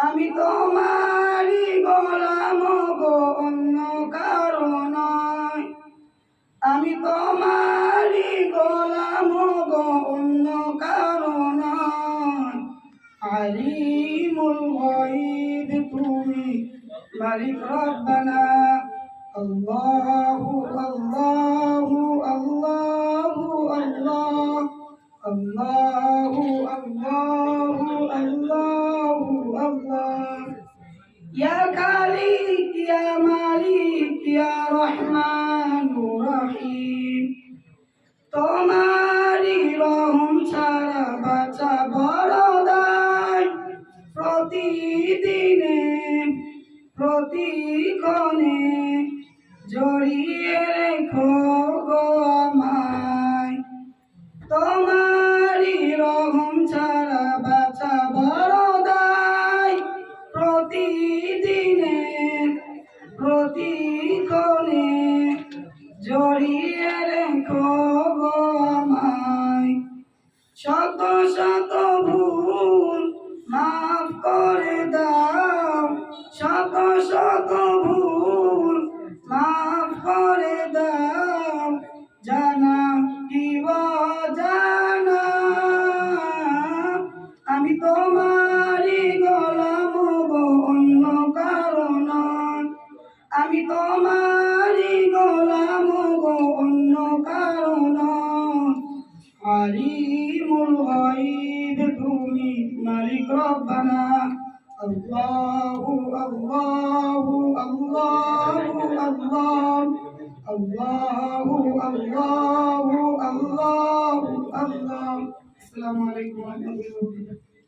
আমি তোমারি গোলাম গো, অন্য কারণ আমি তোমারি গোলাম গো, অন্য কারণ আলিমুল গায়ব, তুমি মালিক রব্বানা। আল্লাহু আল্লাহু আল্লাহু, আল্লাহ। আল্লাহু ইয়া রহমান রহিম। তোমারি রহম ছাড়া প্রতিদিনে জড়িয়ে রেখো গো আমায়। তোমারি ভুল মাফ করে দাও, জানা কি জানা আমি তোমারই গোলাম অন্য কারণ আমি তোমারই গোলাম অন্য কারণ আলিমুল গায়ব, তুমি মালিক রব্বানা। আল্লাহু আল্লাহু আল্লাহু আল্লাহ আল্লাহু আল্লাহু আল্লাহু আল্লাহ আসসালামু আলাইকুম ওয়া রাহমাতুল্লাহি